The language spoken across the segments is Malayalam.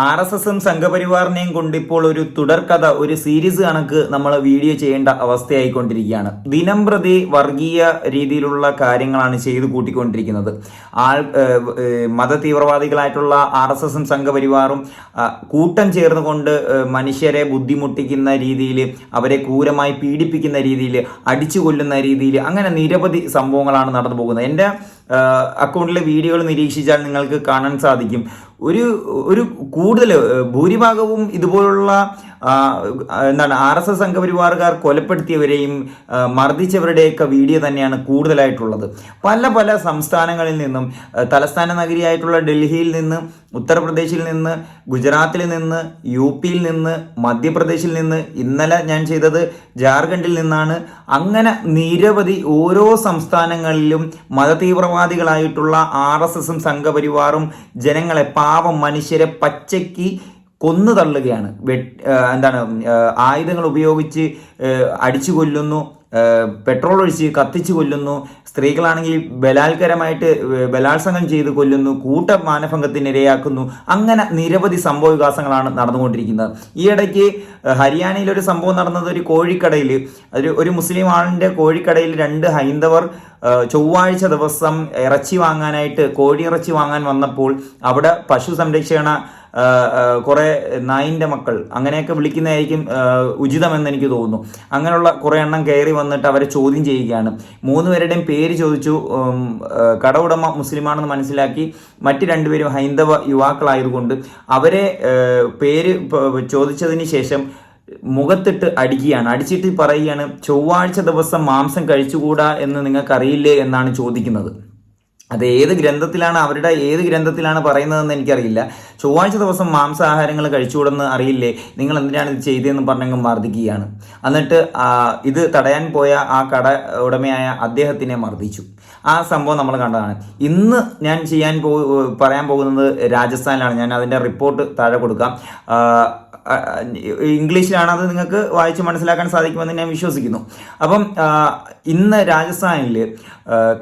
ആർ എസ് എസും സംഘപരിവാറിനെയും കൊണ്ട് ഇപ്പോൾ ഒരു തുടർക്കഥ ഒരു സീരീസ് കണക്ക് നമ്മൾ വീഡിയോ ചെയ്യേണ്ട അവസ്ഥയായിക്കൊണ്ടിരിക്കുകയാണ്. ദിനം പ്രതി വർഗീയ രീതിയിലുള്ള കാര്യങ്ങളാണ് ചെയ്തു കൂട്ടിക്കൊണ്ടിരിക്കുന്നത്. ആൾ മത തീവ്രവാദികളായിട്ടുള്ള ആർ എസ് എസും സംഘപരിവാറും കൂട്ടം ചേർന്നുകൊണ്ട് മനുഷ്യരെ ബുദ്ധിമുട്ടിക്കുന്ന രീതിയിൽ അവരെ ക്രൂരമായി പീഡിപ്പിക്കുന്ന രീതിയിൽ അടിച്ചു കൊല്ലുന്ന രീതിയിൽ അങ്ങനെ നിരവധി സംഭവങ്ങളാണ് നടന്നു പോകുന്നത്. എന്റെ അക്കൗണ്ടിലെ വീഡിയോകൾ നിരീക്ഷിച്ചാൽ നിങ്ങൾക്ക് കാണാൻ സാധിക്കും. ഒരു ഒരു കൂടുതൽ ഭൂരിഭാഗവും ഇതുപോലുള്ള എന്താണ് ആർ എസ് എസ് സംഘപരിവാറുകാർ കൊലപ്പെടുത്തിയവരെയും മർദ്ദിച്ചവരുടെയൊക്കെ വീഡിയോ തന്നെയാണ് കൂടുതലായിട്ടുള്ളത്. പല പല സംസ്ഥാനങ്ങളിൽ നിന്നും തലസ്ഥാന നഗരിയായിട്ടുള്ള ഡൽഹിയിൽ നിന്ന് ഉത്തർപ്രദേശിൽ നിന്ന് ഗുജറാത്തിൽ നിന്ന് യു പിയിൽ നിന്ന് മധ്യപ്രദേശിൽ നിന്ന് ഇന്നലെ ഞാൻ ചെയ്തത് ജാർഖണ്ഡിൽ നിന്നാണ്. അങ്ങനെ നിരവധി ഓരോ സംസ്ഥാനങ്ങളിലും മതതീവ്രവാദികളായിട്ടുള്ള ആർ എസ് എസും സംഘപരിവാറും ജനങ്ങളെ പാവം മനുഷ്യരെ പച്ചയ്ക്ക് കൊന്നു തള്ളുകയാണ്. എന്താണ് ആയുധങ്ങൾ ഉപയോഗിച്ച് അടിച്ചു കൊല്ലുന്നു പെട്രോൾ ഒഴിച്ച് കത്തിച്ചു കൊല്ലുന്നു സ്ത്രീകളാണെങ്കിൽ ബലാത്കരമായിട്ട് ബലാത്സംഗം ചെയ്ത് കൊല്ലുന്നു കൂട്ട മാനഭംഗത്തിന് ഇരയാക്കുന്നു അങ്ങനെ നിരവധി സംഭവ വികാസങ്ങളാണ് നടന്നുകൊണ്ടിരിക്കുന്നത്. ഈയിടയ്ക്ക് ഹരിയാനയിൽ ഒരു സംഭവം നടന്നത് ഒരു കോഴിക്കടയിൽ ഒരു ഒരു മുസ്ലിം ആളിന്റെ കോഴിക്കടയിൽ രണ്ട് ഹൈന്ദവർ ചൊവ്വാഴ്ച ദിവസം ഇറച്ചി വാങ്ങാനായിട്ട് കോഴി ഇറച്ചി വാങ്ങാൻ വന്നപ്പോൾ അവിടെ പശു സംരക്ഷണ കുറെ നായിന്റെ മക്കൾ അങ്ങനെയൊക്കെ വിളിക്കുന്നതായിരിക്കും ഉചിതമെന്ന് എനിക്ക് തോന്നുന്നു. അങ്ങനെയുള്ള കുറെ എണ്ണം കയറി വന്നിട്ട് അവരെ ചോദ്യം ചെയ്യുകയാണ്. മൂന്ന് പേരുടെയും പേര് ചോദിച്ചു ഉം, ആ, കട ഉടമ മുസ്ലിമാണെന്ന് മനസ്സിലാക്കി മറ്റ് രണ്ടുപേരും ഹൈന്ദവ യുവാക്കളായതുകൊണ്ട് അവരെ പേര് ചോദിച്ചതിന് ശേഷം മുഖത്തിട്ട് അടിക്കുകയാണ്. അടിച്ചിട്ട് പറയുകയാണ് ചൊവ്വാഴ്ച ദിവസം മാംസം കഴിച്ചുകൂടാ എന്ന് നിങ്ങൾക്കറിയില്ലേ? എന്നാണ് ചോദിക്കുന്നത്. അത് ഏത് ഗ്രന്ഥത്തിലാണ് അവരുടെ ഏത് ഗ്രന്ഥത്തിലാണ് പറയുന്നതെന്ന് എനിക്കറിയില്ല. ചൊവ്വാഴ്ച ദിവസം മാംസാഹാരങ്ങൾ കഴിച്ചുകൂടെന്ന് അറിയില്ലേ? നിങ്ങൾ എന്തിനാണ് ഇത് ചെയ്തതെന്ന് പറഞ്ഞെങ്കിൽ മർദ്ദിക്കുകയാണ്. എന്നിട്ട് ഇത് തടയാൻ പോയ ആ കട ഉടമയായ അദ്ദേഹത്തിനെ മർദ്ദിച്ചു. ആ സംഭവം നമ്മൾ കണ്ടതാണ്. ഇന്ന് ഞാൻ ചെയ്യാൻ പോ പറയാൻ പോകുന്നത് രാജസ്ഥാനിലാണ്. ഞാൻ അതിന്റെ റിപ്പോർട്ട് താഴെ കൊടുക്കാം. ഇംഗ്ലീഷിലാണ് അത് നിങ്ങൾക്ക് വായിച്ച് മനസ്സിലാക്കാൻ സാധിക്കുമെന്ന് ഞാൻ വിശ്വസിക്കുന്നു. അപ്പം ഇന്ന് രാജസ്ഥാനിൽ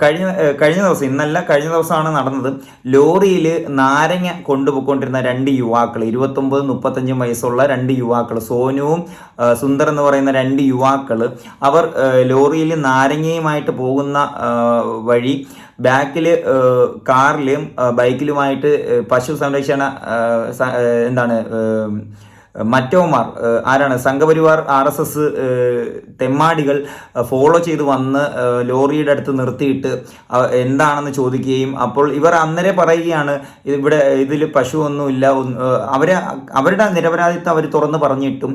കഴിഞ്ഞ കഴിഞ്ഞ ദിവസം ഇന്നല്ല കഴിഞ്ഞ ദിവസമാണ് നടന്നത്. ലോറിയിൽ നാരങ്ങ കൊണ്ടുപോയിക്കൊണ്ടിരുന്ന രണ്ട് യുവാക്കൾ ഇരുപത്തൊമ്പത് മുപ്പത്തഞ്ചും വയസ്സുള്ള രണ്ട് യുവാക്കൾ സോനുവും സുന്ദർ എന്ന് പറയുന്ന രണ്ട് യുവാക്കൾ അവർ ലോറിയിൽ നാരങ്ങയുമായിട്ട് പോകുന്ന വഴി ബാക്കിൽ കാറിലും ബൈക്കിലുമായിട്ട് പശു സംരക്ഷണ എന്താണ് മറ്റോമാർ ആരാണ്? സംഘപരിവാർ ആർ എസ് എസ് തെമ്മാടികൾ ഫോളോ ചെയ്ത് വന്ന് ലോറിയുടെ അടുത്ത് നിർത്തിയിട്ട് എന്താണെന്ന് ചോദിക്കുകയും അപ്പോൾ ഇവർ അന്നേരെ പറയുകയാണ് ഇവിടെ ഇതിൽ പശുവൊന്നുമില്ല അവരെ അവരുടെ നിരപരാധിത്വം അവർ തുറന്ന് പറഞ്ഞിട്ടും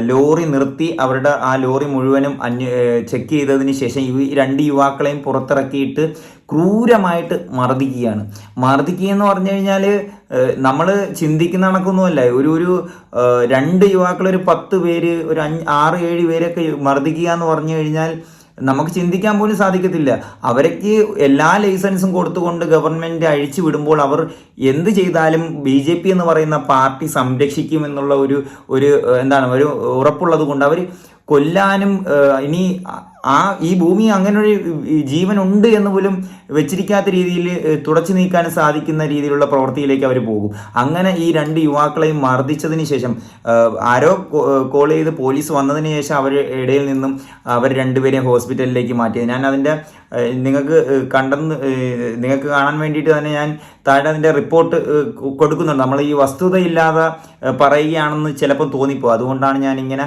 ലോറി നിർത്തി അവരുടെ ആ ലോറി മുഴുവനും അന്വ ചെക്ക് ചെയ്തതിന് ശേഷം ഈ രണ്ട് യുവാക്കളെയും പുറത്തിറക്കിയിട്ട് ക്രൂരമായിട്ട് മർദ്ദിക്കുകയാണ്. മർദ്ദിക്കുക എന്ന് പറഞ്ഞു കഴിഞ്ഞാൽ നമ്മൾ ചിന്തിക്കുന്ന കണക്കൊന്നുമല്ല. ഒരു ഒരു രണ്ട് യുവാക്കൾ ഒരു പത്ത് പേര് ഒരു അഞ്ച് ആറ് ഏഴ് പേരൊക്കെ മർദ്ദിക്കുക എന്ന് പറഞ്ഞു കഴിഞ്ഞാൽ നമുക്ക് ചിന്തിക്കാൻ പോലും സാധിക്കത്തില്ല. അവർക്ക് എല്ലാ ലൈസൻസും കൊടുത്തുകൊണ്ട് ഗവൺമെന്റ് അഴിച്ചു വിടുമ്പോൾ അവർ എന്ത് ചെയ്താലും ബി ജെ പി എന്ന് പറയുന്ന പാർട്ടി സംരക്ഷിക്കും എന്നുള്ള ഒരു ഒരു എന്താണ് ഒരു ഉറപ്പുള്ളത് കൊണ്ട് അവർ കൊല്ലാനും ഇനി ആ ഈ ഭൂമി അങ്ങനെ ഒരു ജീവൻ ഉണ്ട് എന്ന് പോലും വെച്ചിരിക്കാത്ത രീതിയിൽ തുടച്ചു നീക്കാൻ സാധിക്കുന്ന രീതിയിലുള്ള പ്രവൃത്തിയിലേക്ക് അവർ പോകും. അങ്ങനെ ഈ രണ്ട് യുവാക്കളെയും മർദ്ദിച്ചതിന് ശേഷം ആരോ കോൾ ചെയ്ത് പോലീസ് വന്നതിന് ശേഷം അവർ ഇടയിൽ നിന്നും അവർ രണ്ടുപേരെയും ഹോസ്പിറ്റലിലേക്ക് മാറ്റിയത് ഞാൻ അതിന്റെ നിങ്ങൾക്ക് കണ്ടെന്ന് നിങ്ങൾക്ക് കാണാൻ വേണ്ടിയിട്ട് തന്നെ ഞാൻ താഴെ അതിന്റെ റിപ്പോർട്ട് കൊടുക്കുന്നുണ്ട്. നമ്മൾ ഈ വസ്തുതയില്ലാതെ പറയുകയാണെന്ന് ചിലപ്പോൾ തോന്നിപ്പോ അതുകൊണ്ടാണ് ഞാൻ ഇങ്ങനെ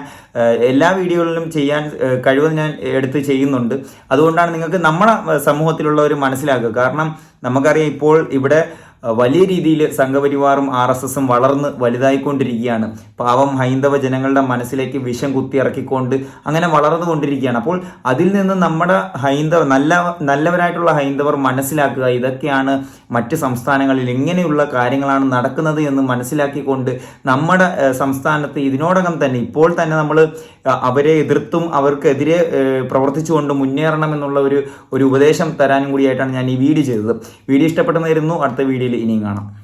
എല്ലാ വീഡിയോകളിലും ചെയ്യാൻ കഴിവ് ഞാൻ എടുത്ത് ചെയ്യുന്നുണ്ട്. അതുകൊണ്ടാണ് നിങ്ങൾക്ക് നമ്മുടെ സമൂഹത്തിലുള്ളവർ മനസ്സിലാക്കുക. കാരണം നമുക്കറിയാം ഇപ്പോൾ ഇവിടെ വലിയ രീതിയിൽ സംഘപരിവാറും ആർ എസ് എസും വളർന്ന് വലുതായിക്കൊണ്ടിരിക്കുകയാണ്. പാവം ഹൈന്ദവ ജനങ്ങളുടെ മനസ്സിലേക്ക് വിഷം കുത്തിയിറക്കിക്കൊണ്ട് അങ്ങനെ വളർന്നുകൊണ്ടിരിക്കുകയാണ്. അപ്പോൾ അതിൽ നിന്ന് നമ്മുടെ ഹൈന്ദവ നല്ല നല്ലവരായിട്ടുള്ള ഹൈന്ദവർ മനസ്സിലാക്കുക. ഇതൊക്കെയാണ് മറ്റ് സംസ്ഥാനങ്ങളിൽ ഇങ്ങനെയുള്ള കാര്യങ്ങളാണ് നടക്കുന്നത് എന്ന് മനസ്സിലാക്കിക്കൊണ്ട് നമ്മുടെ സംസ്ഥാനത്ത് ഇതിനോടകം തന്നെ ഇപ്പോൾ തന്നെ നമ്മൾ അവരെ എതിർത്തും അവർക്കെതിരെ പ്രവർത്തിച്ചുകൊണ്ട് മുന്നേറണം എന്നുള്ള ഒരു ഒരു ഉപദേശം തരാനും കൂടിയായിട്ടാണ് ഞാൻ ഈ വീഡിയോ ചെയ്തത്. വീഡിയോ ഇഷ്ടപ്പെട്ടെന്നായിരുന്നു അടുത്ത വീഡിയോയിൽ ഇനിയും കാണാം.